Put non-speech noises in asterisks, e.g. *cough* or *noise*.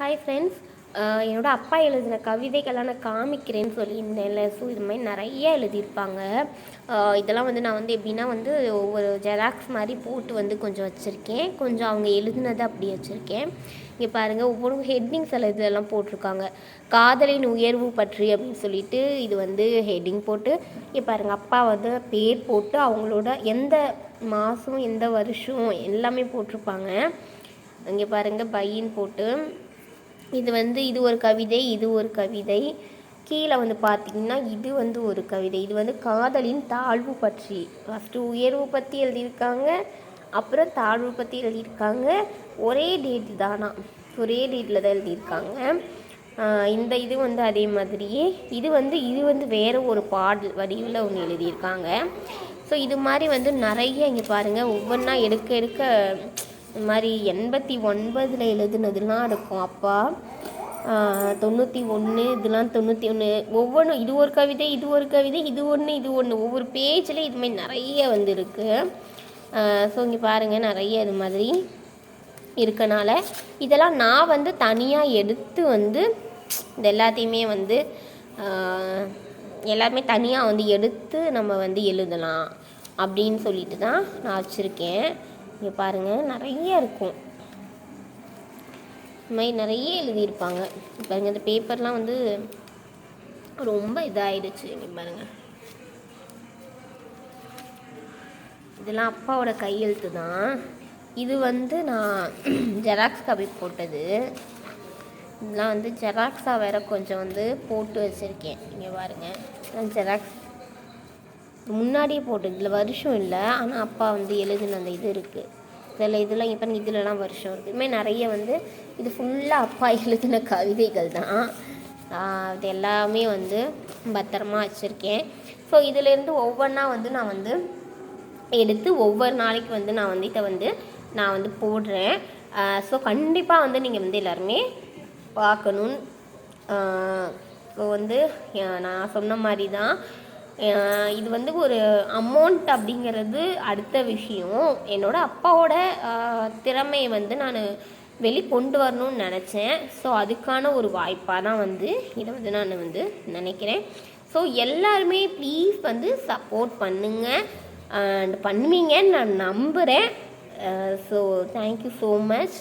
Hi friends என்னோடய அப்பா எழுதின கவிதைகள்லாம் நான் காமிக்கிறேன்னு சொல்லியிருந்தேன்ல. ஸோ இது மாதிரி நிறைய எழுதியிருப்பாங்க. இதெல்லாம் வந்து நான் வந்து எப்படின்னா வந்து ஒவ்வொரு ஜெராக்ஸ் மாதிரி போட்டு வந்து கொஞ்சம் வச்சுருக்கேன். கொஞ்சம் அவங்க எழுதினதை அப்படி வச்சுருக்கேன். இங்கே பாருங்கள் ஒவ்வொரு ஹெட்டிங்ஸ் எல்லாம் இதெல்லாம் போட்டிருக்காங்க. காதலின் உயர்வு பற்றி அப்படின்னு சொல்லிட்டு இது வந்து ஹெட்டிங் போட்டு இங்கே பாருங்கள் அப்பா வந்து பேர் போட்டு அவங்களோட எந்த மாதம் எந்த வருஷம் எல்லாமே போட்டிருப்பாங்க. இங்கே பாருங்கள் பையின்னு போட்டு இது வந்து இது ஒரு கவிதை இது ஒரு கவிதை. கீழே வந்து பார்த்தீங்கன்னா இது வந்து ஒரு கவிதை. இது வந்து காதலின் தாழ்வு பற்றி. ஃபஸ்ட்டு உயர்வு பற்றி எழுதியிருக்காங்க. அப்புறம் தாழ்வு பற்றி எழுதியிருக்காங்க. ஒரே டேட் தானா? ஒரே டேட்டில் தான் எழுதியிருக்காங்க. இந்த இது வந்து அதே மாதிரியே இது வந்து இது வந்து வேறு ஒரு பாடல் வடிவில் ஒன்று எழுதியிருக்காங்க. ஸோ இது மாதிரி வந்து நிறைய இங்கே பாருங்கள் ஒவ்வொன்றா எடுக்க எடுக்க இந்த மாதிரி எண்பத்தி ஒன்பதில் எழுதுனதுலாம் இருக்கும். அப்பா தொண்ணூற்றி ஒன்று இதெல்லாம் தொண்ணூற்றி ஒன்று ஒவ்வொன்றும் இது ஒரு கவிதை இது ஒரு கவிதை இது ஒன்று இது ஒன்று ஒவ்வொரு பேஜில் இதுமாதிரி நிறைய வந்து இருக்குது ஸோ இங்கே பாருங்கள் நிறைய இது மாதிரி இருக்கனால இதெல்லாம் நான் வந்து தனியாக எடுத்து வந்து இது எல்லாத்தையுமே வந்து எல்லாமே தனியாக வந்து எடுத்து நம்ம வந்து எழுதலாம் அப்படின்னு சொல்லிட்டு தான் நான் வச்சுருக்கேன். இங்கே பாருங்கள் நிறைய இருக்கும். இந்த மாதிரி நிறைய எழுதியிருப்பாங்க. பாருங்கள் இந்த பேப்பர்லாம் வந்து ரொம்ப இதாகிடுச்சு இங்கே பாருங்கள் இதெல்லாம் அப்பாவோட கையெழுத்து தான். இது வந்து நான் *clears throat* ஜெராக்ஸ் காப்பி போட்டது. இதெல்லாம் வந்து ஜெராக்ஸாக வேற கொஞ்சம் வந்து போட்டு வச்சுருக்கேன். இங்கே பாருங்கள் ஜெராக்ஸ் முன்னாடியே போட்டு இதில் வருஷம் இல்லை ஆனால் அப்பா வந்து எழுதின அந்த இது இருக்குது இதில் இதெல்லாம் இப்போ இதுலலாம் வருஷம் இருக்குது இதுமாதிரி நிறைய வந்து இது ஃபுல்லாக அப்பா எழுதின கவிதைகள் தான். இது எல்லாமே வந்து பத்திரமா வச்சுருக்கேன். ஸோ இதிலேருந்து ஒவ்வொன்றா வந்து நான் வந்து எடுத்து ஒவ்வொரு நாளைக்கு வந்து நான் வந்து இதை வந்து நான் வந்து போடுறேன். ஸோ கண்டிப்பாக வந்து நீங்கள் வந்து எல்லாருமே பார்க்கணும். ஸோ வந்து நான் சொன்ன மாதிரி தான் இது வந்து ஒரு அமௌண்ட் அப்படிங்கிறது அடுத்த விஷயம். என்னோடய அப்பாவோட திறமையை வந்து நான் வெளி கொண்டு வரணும்னு நினச்சேன். ஸோ அதுக்கான ஒரு வாய்ப்பாக தான் வந்து இதை வந்து நான் வந்து நினைக்கிறேன். ஸோ எல்லாருமே ப்ளீஸ் வந்து சப்போர்ட் பண்ணுங்கள் அண்ட் பண்ணுவீங்கன்னு நான் நம்புகிறேன் ஸோ தேங்க்யூ ஸோ மச்